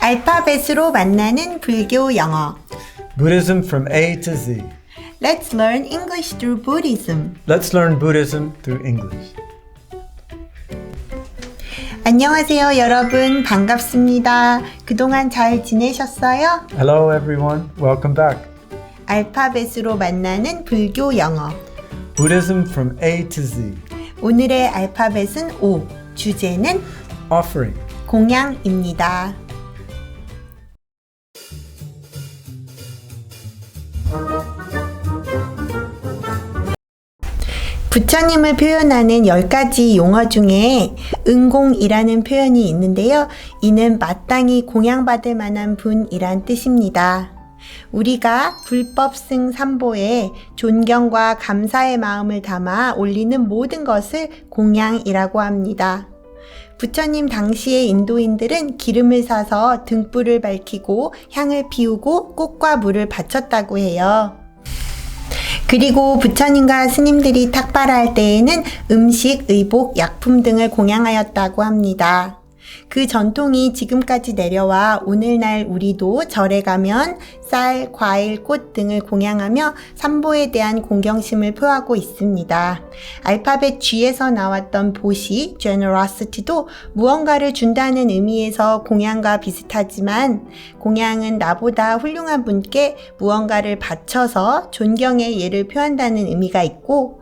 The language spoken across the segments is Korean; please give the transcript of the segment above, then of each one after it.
알파벳으로 만나는 불교 영어. Buddhism from A to Z. Let's learn English through Buddhism. Let's learn Buddhism through English. 안녕하세요, 여러분. 반갑습니다. 그동안 잘 지내셨어요? Hello, everyone. Welcome back. 알파벳으로 만나는 불교 영어. Buddhism from A to Z. 오늘의 알파벳은 O. 주제는 Offering. 공양입니다. 부처님을 표현하는 10가지 용어 중에 은공이라는 표현이 있는데요. 이는 마땅히 공양받을 만한 분이란 뜻입니다. 우리가 불법승 삼보에 존경과 감사의 마음을 담아 올리는 모든 것을 공양이라고 합니다. 부처님 당시의 인도인들은 기름을 사서 등불을 밝히고 향을 피우고 꽃과 물을 바쳤다고 해요. 그리고 부처님과 스님들이 탁발할 때에는 음식, 의복, 약품 등을 공양하였다고 합니다. 그 전통이 지금까지 내려와 오늘날 우리도 절에 가면 쌀, 과일, 꽃 등을 공양하며 삼보에 대한 공경심을 표하고 있습니다. 알파벳 G에서 나왔던 보시, generosity도 무언가를 준다는 의미에서 공양과 비슷하지만 공양은 나보다 훌륭한 분께 무언가를 바쳐서 존경의 예를 표한다는 의미가 있고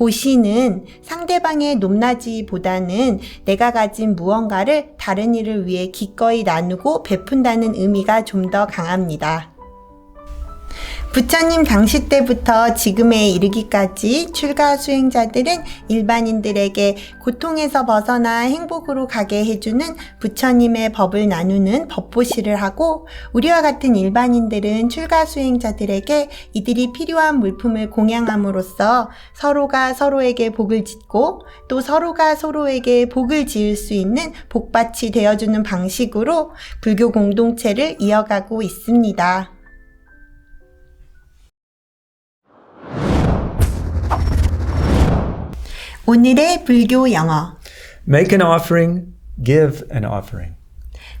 보시는 상대방의 높낮이보다는 내가 가진 무언가를 다른 이를 위해 기꺼이 나누고 베푼다는 의미가 좀 더 강합니다. 부처님 당시 때부터 지금에 이르기까지 출가 수행자들은 일반인들에게 고통에서 벗어나 행복으로 가게 해주는 부처님의 법을 나누는 법보시를 하고 우리와 같은 일반인들은 출가 수행자들에게 이들이 필요한 물품을 공양함으로써 서로가 서로에게 복을 짓고 또 서로가 서로에게 복을 지을 수 있는 복밭이 되어주는 방식으로 불교 공동체를 이어가고 있습니다. 오늘의 불교 영어. Make an offering, give an offering.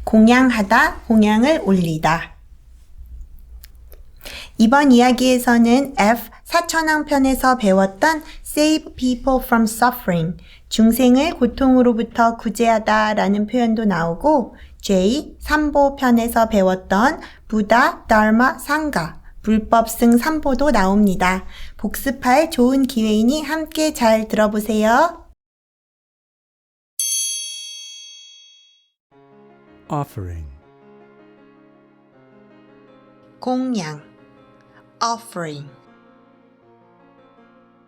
공양하다, 공양을 올리다. 이번 이야기에서는 F 사천왕 편에서 배웠던 save people from suffering, 중생을 고통으로부터 구제하다 라는 표현도 나오고 J 삼보 편에서 배웠던 부다, 달마, 상가, 불법승 삼보도 나옵니다. 복습할 좋은 기회이니 함께 잘 들어보세요. Offering. 공양 offering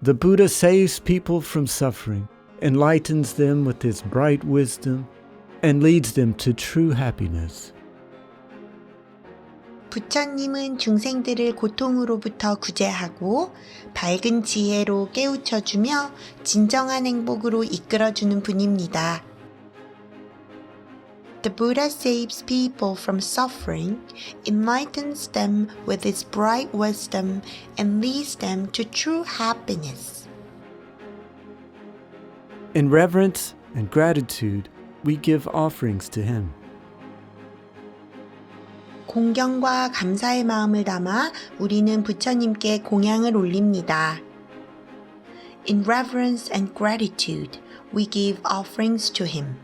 The Buddha saves people from suffering, enlightens them with his bright wisdom, and leads them to true happiness. 부처님은 중생들을 고통으로부터 구제하고 밝은 지혜로 깨우쳐주며 진정한 행복으로 이끌어주는 분입니다. The Buddha saves people from suffering, enlightens them with his bright wisdom, and leads them to true happiness. In reverence and gratitude, we give offerings to him. 공경과 감사의 마음을 담아 우리는 부처님께 공양을 올립니다. In reverence and gratitude, we give offerings to him.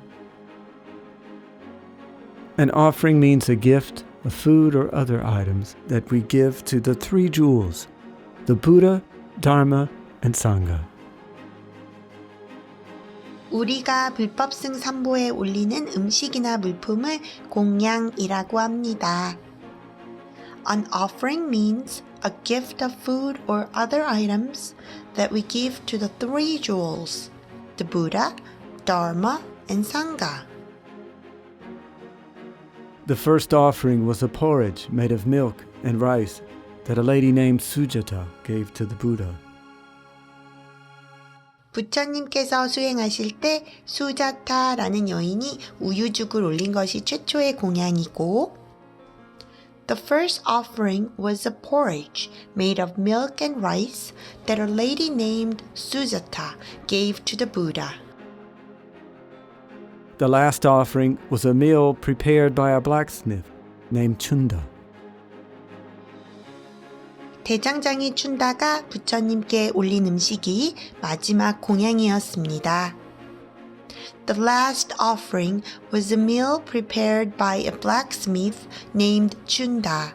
An offering means a gift of food or other items that we give to the three jewels the Buddha, Dharma, and Sangha. 우리가 불법승 삼보에 올리는 음식이나 물품을 공양이라고 합니다. An offering means a gift of food or other items that we give to the three jewels, the Buddha, Dharma, and Sangha. The first offering was a porridge made of milk and rice that a lady named Sujata gave to the Buddha. 부처님께서 수행하실 때 수자타라는 여인이 우유죽을 올린 것이 최초의 공양이고 The first offering was a porridge made of milk and rice that a lady named Sujata gave to the Buddha. The last offering was a meal prepared by a blacksmith named Chunda. 대장장이 춘다가 부처님께 올린 음식이 마지막 공양이었습니다. The last offering was a meal prepared by a blacksmith named Chunda.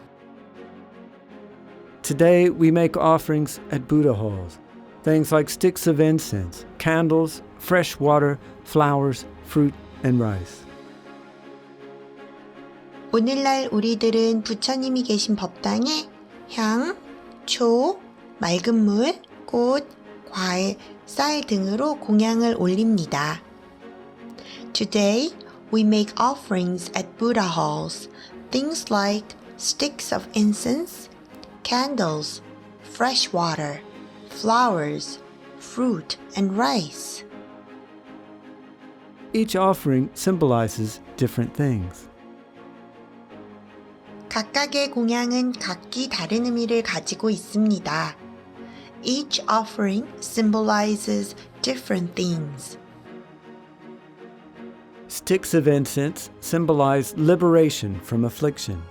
Today we make offerings at Buddha halls. Things like sticks of incense, candles, fresh water, flowers, fruit, and rice. 오늘날 우리들은 부처님이 계신 법당에 향, 초, 맑은 물, 꽃, 과일, 쌀 등으로 공양을 올립니다. Today, we make offerings at Buddha halls, things like sticks of incense, candles, fresh water, flowers, fruit, and rice. Each offering symbolizes different things. 각각의 공양은 각기 다른 의미를 가지고 있습니다. Each offering symbolizes different things. Sticks of incense symbolize liberation from affliction.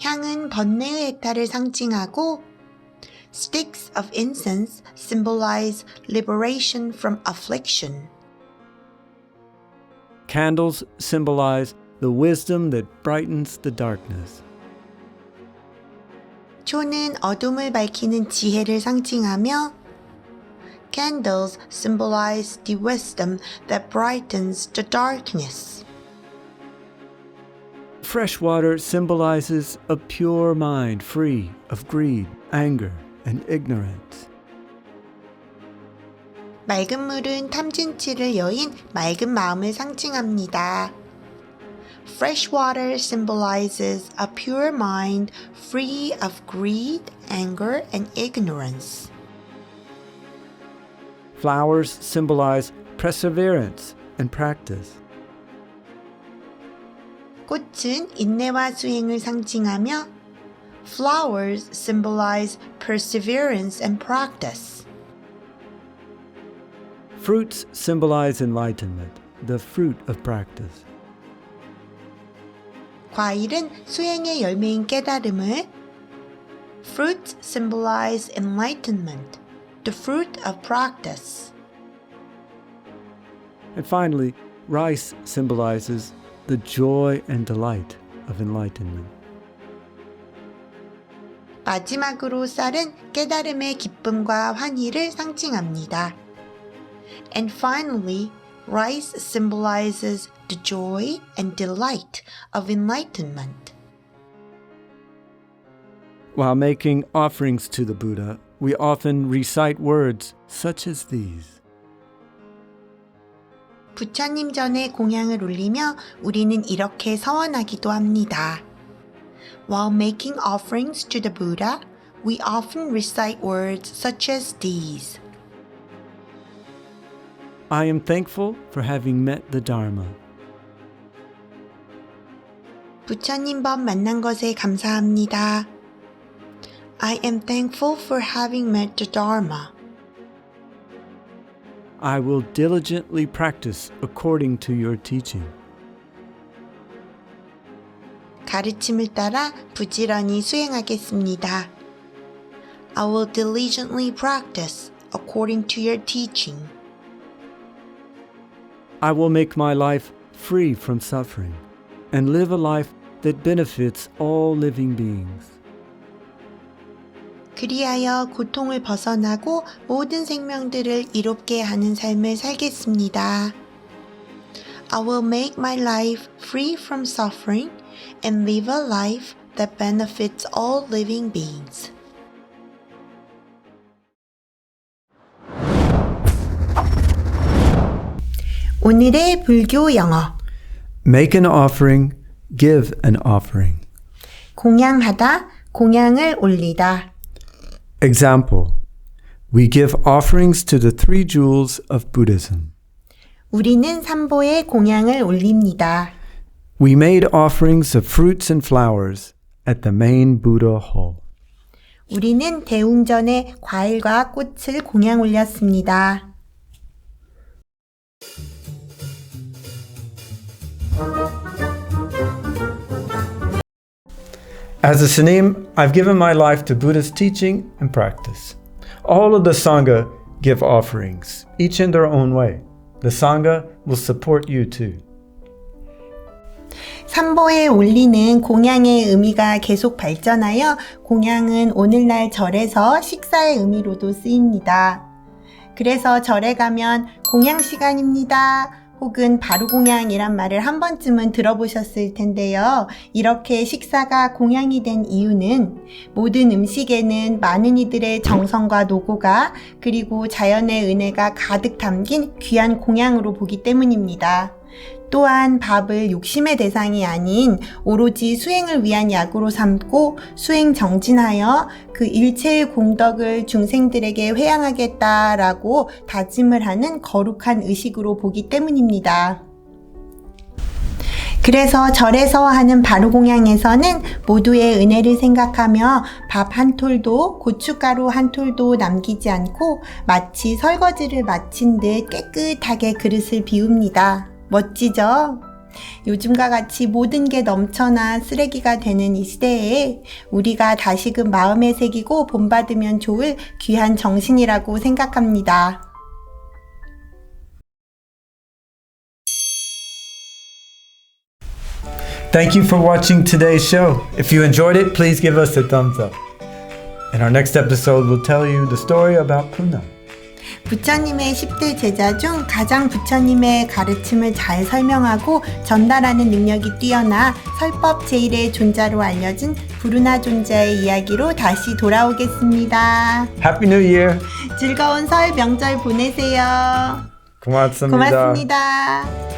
향은 번뇌의 해탈을 상징하고 Sticks of incense symbolize liberation from affliction. Candles symbolize the wisdom that brightens the darkness. 초는 어둠을 밝히는 지혜를 상징하며 Candles symbolize the wisdom that brightens the darkness. Fresh water symbolizes a pure mind free of greed, anger, and ignorance. 맑은 물은 탐진치를 여인 맑은 마음을 상징합니다. Fresh water symbolizes a pure mind free of greed, anger, and ignorance. Flowers symbolize perseverance and practice. 꽃은 인내와 수행을 상징하며 Flowers symbolize perseverance and practice. Fruits symbolize enlightenment, the fruit of practice. 과일은 수행의 열매인 깨달음을 Fruits symbolize enlightenment, the fruit of practice. And finally, rice symbolizes the joy and delight of enlightenment. 마지막으로 쌀은 깨달음의 기쁨과 환희를 상징합니다. And finally, rice symbolizes the joy and delight of enlightenment. While making offerings to the Buddha, we often recite words such as these 부처님 전에 공양을 올리며 우리는 이렇게 서원하기도 합니다. While making offerings to the Buddha, we often recite words such as these. I am thankful for having met the Dharma. 부처님 법 만난 것에 감사합니다. I am thankful for having met the Dharma. I will diligently practice according to your teaching. 가르침을 따라 부지런히 수행하겠습니다. I will diligently practice according to your teaching. I will make my life free from suffering and live a life that benefits all living beings. 그리하여 고통을 벗어나고 모든 생명들을 이롭게 하는 삶을 살겠습니다. I will make my life free from suffering and live a life that benefits all living beings. 오늘의 불교 영어 Make an offering, give an offering. 공양하다, 공양을 올리다. Example We give offerings to the three jewels of Buddhism. 우리는 삼보에 공양을 올립니다. We made offerings of fruits and flowers at the main Buddha hall. 우리는 대웅전에 과일과 꽃을 공양 올렸습니다. As a Sanim, I've given my life to Buddhist teaching and practice. All of the Sangha give offerings, each in their own way. The Sangha will support you too. 삼보에 올리는 공양의 의미가 계속 발전하여 공양은 오늘날 절에서 식사의 의미로도 쓰입니다. 그래서 절에 가면 공양 시간입니다. 혹은 바루공양이란 말을 한 번쯤은 들어보셨을 텐데요. 이렇게 식사가 공양이 된 이유는 모든 음식에는 많은 이들의 정성과 노고가 그리고 자연의 은혜가 가득 담긴 귀한 공양으로 보기 때문입니다. 또한 밥을 욕심의 대상이 아닌 오로지 수행을 위한 약으로 삼고 수행 정진하여 그 일체의 공덕을 중생들에게 회양하겠다라고 다짐을 하는 거룩한 의식으로 보기 때문입니다. 그래서 절에서 하는 바루공양에서는 모두의 은혜를 생각하며 밥 한 톨도 고춧가루 한 톨도 남기지 않고 마치 설거지를 마친 듯 깨끗하게 그릇을 비웁니다. 멋지죠? 요즘과 같이 모든 게 넘쳐나 쓰레기가 되는 이 시대에 우리가 다시금 마음에 새기고 본받으면 좋을 귀한 정신이라고 생각합니다. Our next episode, we'll tell you the story about Puna. 부처님의 10대 제자 중 가장 부처님의 가르침을 잘 설명하고 전달하는 능력이 뛰어나 설법 제1의 존자로 알려진 부르나 존자의 이야기로 다시 돌아오겠습니다. Happy New Year! 즐거운 설 명절 보내세요. 고맙습니다. 고맙습니다.